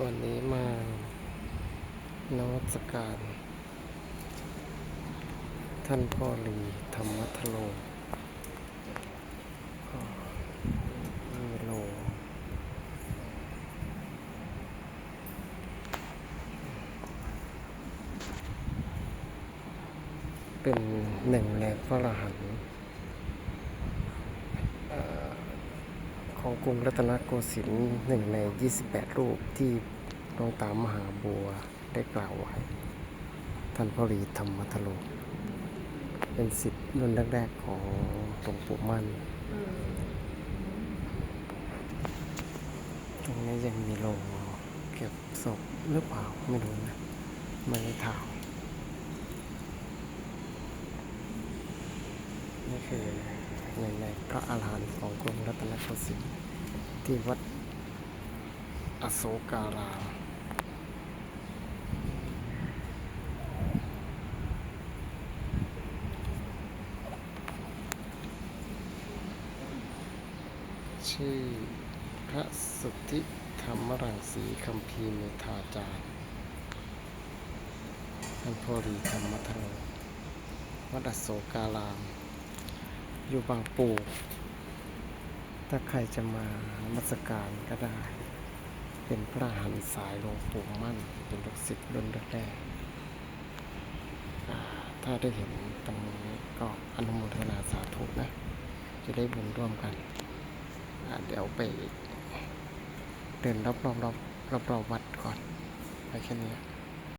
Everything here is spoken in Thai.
วันนี้มานวัตการ ท่านพ่อหลีธรรมทโลโลเป็นหนึ่งในพระรหันต์เอ่อ ของกรุงรัตนโกสินทร์หนึ่งใน 28 รูปที่หลวงตามหาบัวได้กล่าวไว้ ท่านพรีธรรมทโล เป็นสิทธิ์รุ่นแรกๆของหลวงปู่มั่น ตรงนี้ยังมีโลงเก็บศพหรือเปล่าไม่รู้นะไม่ได้ถามนี่คือ หนึ่งในพระอาหารหันต์ของกรมรัตนโกสินทร์ที่วัดอโศการามชื่อพระสุทธิธรรมรังสีคัมภีเมธาจารย์ท่านพรีธรรมทโลวัดอโศการาม อยู่บางปูถ้าใครจะมามัสการก็ได้ เป็นพระหันสายหลวงปู่มั่น เป็นลูกศิษย์รุ่นแรกถ้าได้เห็นตรงนี้ก็อนุโมทนาสาธุนะ จะได้บุญร่วมกันเดี๋ยวไปเดินรอบๆรอบรอบรอบๆวัดก่อนไปแค่นี้